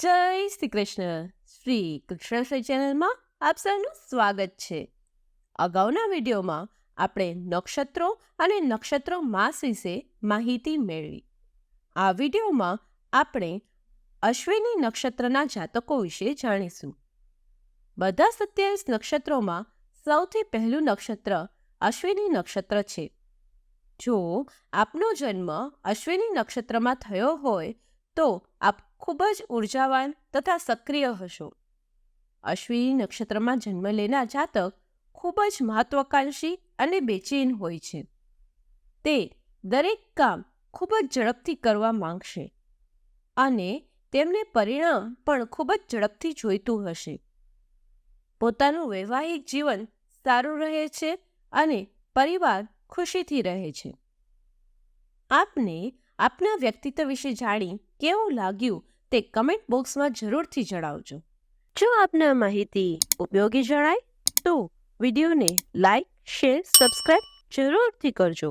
શ્રી કૃષ્ણ. શ્રી કૃષ્ણ ચેનલમાં આપ સૌનું સ્વાગત છે. અગાઉના વિડીયોમાં આપણે નક્ષત્રો અને નક્ષત્રો માસ વિશે માહિતી મેળવી. આ વિડીયોમાં આપણે અશ્વિની નક્ષત્રના જાતકો વિશે જાણીશું. બધા સત્યાવીસ નક્ષત્રોમાં સૌથી પહેલું નક્ષત્ર અશ્વિની નક્ષત્ર છે. જો આપનો જન્મ અશ્વિની નક્ષત્રમાં થયો હોય તો આપ ખૂબ જ ઉર્જાવાન તથા સક્રિય હશો. અશ્વિની નક્ષત્રમાં જન્મ લેનાર જાતક ખૂબ જ મહત્વાકાંક્ષી અને બેચેન હોય છે. તે દરેક કામ ખૂબ જ ઝડપથી કરવા માંગશે અને તેમને પરિણામ પણ ખૂબ જ ઝડપથી જોઈતું હશે. પોતાનું વૈવાહિક જીવન સારું રહે છે અને પરિવાર ખુશીથી રહે છે. આપને આપના વ્યક્તિત્વ વિશે જાણી કેવું લાગ્યું તે કમેન્ટ બોક્સમાં જરૂરથી જણાવજો. જો આપને માહિતી ઉપયોગી જણાય તો વિડીયોને લાઈક શેર સબસ્ક્રાઈબ જરૂરથી કરજો.